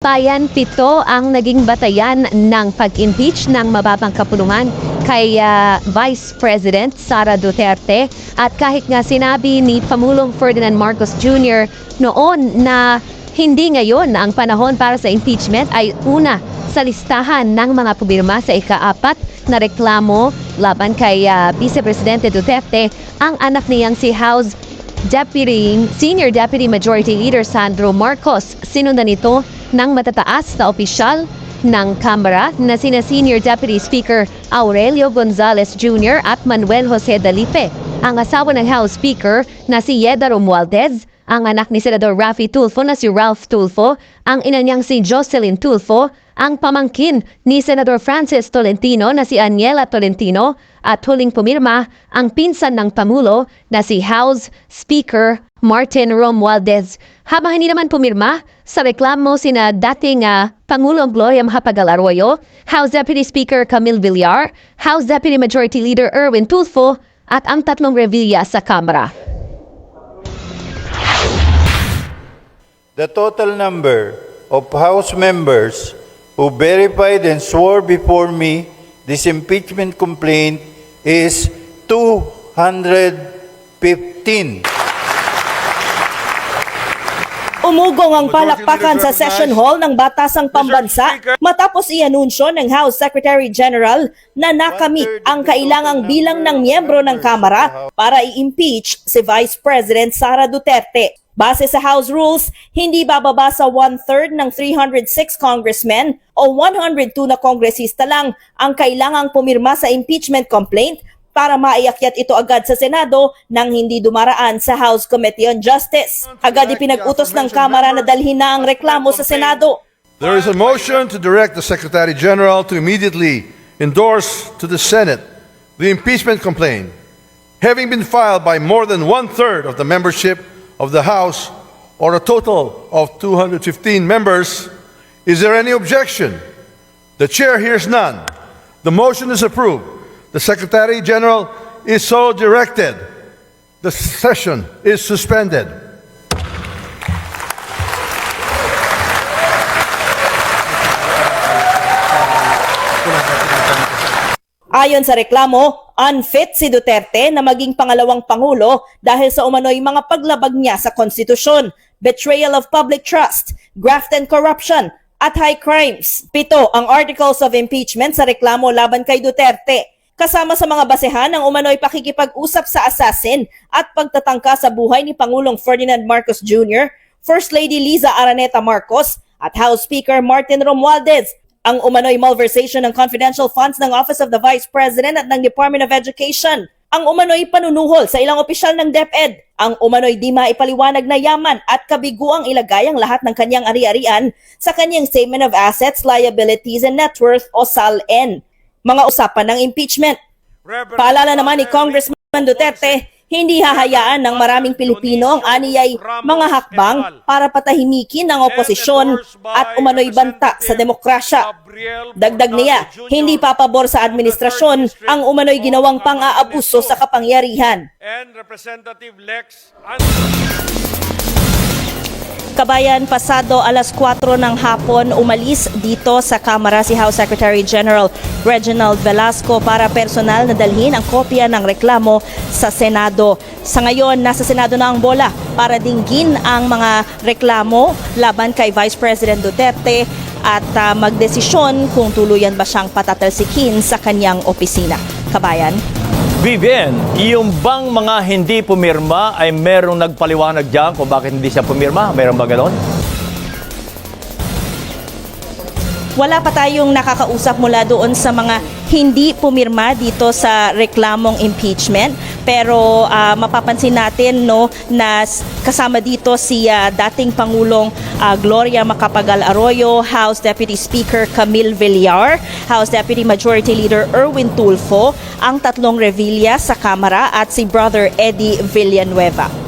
Bayan pito ang naging batayan ng pag-impeach ng mababang kapulungan kay ah, Vice President Sara Duterte at kahit nga sinabi ni Pamulong Ferdinand Marcos Jr. noon na hindi ngayon ang panahon para sa impeachment ay una sa listahan ng mga pumirma sa ikaapat na reklamo laban kay ah, Vice Presidente Duterte ang anak niyang si House Deputy Senior Deputy Majority Leader Sandro Marcos. Sinundan ito ng matataas na opisyal ng Kamara na sina Senior Deputy Speaker Aurelio Gonzales Jr. at Manuel Jose Dalipe. Ang asawa ng House Speaker na si Yeda Romualdez, ang anak ni Senador Rafi Tulfo na si Ralph Tulfo, ang ina niyang si Jocelyn Tulfo, ang pamangkin ni Senador Francis Tolentino na si Aniela Tolentino at huling pumirma ang pinsan ng Pamulo na si House Speaker Martin Romualdez. Habang hindi naman pumirma sa reklamo sina dating ah, Pangulong Gloria Macapagal Arroyo, House Deputy Speaker Camille Villar, House Deputy Majority Leader Erwin Tulfo at ang tatlong revilla sa Kamara. The total number of House members who verified and swore before me this impeachment complaint is 215. Umugong ang palakpakan sa session hall ng Batasang Pambansa matapos ianunsyo ng House Secretary General na nakamit ang kailangang bilang ng miyembro ng Kamara para i-impeach si Vice President Sara Duterte. Base sa House rules, hindi bababa sa one-third ng 306 congressmen o 102 na kongresista lang ang kailangang pumirma sa impeachment complaint para maiakyat ito agad sa Senado nang hindi dumaraan sa House Committee on Justice. Agad ipinag-utos ng Kamara na dalhin na ang reklamo sa Senado. There is a motion to direct the Secretary General to immediately endorse to the Senate the impeachment complaint, having been filed by more than one third of the membership of the House, or a total of 215 members. Is there any objection? The chair hears none. The motion is approved. The Secretary General is so directed. The session is suspended. Ayon sa reklamo, unfit si Duterte na maging pangalawang pangulo dahil sa umano'y mga paglabag niya sa konstitusyon, betrayal of public trust, graft and corruption, at high crimes. Pito ang articles of impeachment sa reklamo laban kay Duterte. Kasama sa mga basehan ang umano'y pakikipag-usap sa assassin at pagtatangka sa buhay ni Pangulong Ferdinand Marcos Jr., First Lady Liza Araneta Marcos, at House Speaker Martin Romualdez ang umano'y malversation ng confidential funds ng Office of the Vice President at ng Department of Education, ang umano'y panunuhol sa ilang opisyal ng DepEd, ang umano'y di maipaliwanag na yaman at kabiguang ilagay ang lahat ng kanyang ari-arian sa kanyang Statement of Assets, Liabilities and Net Worth o SALN. Mga usapan ng impeachment. Paalala naman ni Congressman Duterte, hindi hahayaan ng maraming Pilipino ang aniyay mga hakbang para patahimikin ang oposisyon at umano'y banta sa demokrasya. Dagdag niya, hindi papabor sa administrasyon ang umano'y ginawang pang-aabuso sa kapangyarihan. and Representative Lex Kabayan, pasado alas 4 ng hapon, umalis dito sa Kamara si House Secretary General Reginald Velasco para personal na dalhin ang kopya ng reklamo sa Senado. Sa ngayon, nasa Senado na ang bola para dinggin ang mga reklamo laban kay Vice President Duterte at ah, magdesisyon kung tuluyan ba siyang patatalsikin sa kanyang opisina. Kabayan? Vivian, yung bang mga hindi pumirma ay merong nagpaliwanag dyan kung bakit hindi siya pumirma? Meron ba ganon? Wala pa tayong nakakausap mula doon sa mga hindi pumirma dito sa reklamong impeachment pero ah, mapapansin natin no na kasama dito si ah, dating pangulong ah, Gloria Macapagal Arroyo, House Deputy Speaker Camille Villar, House Deputy Majority Leader Erwin Tulfo, ang tatlong Revilla sa Kamara at si Brother Eddie Villanueva.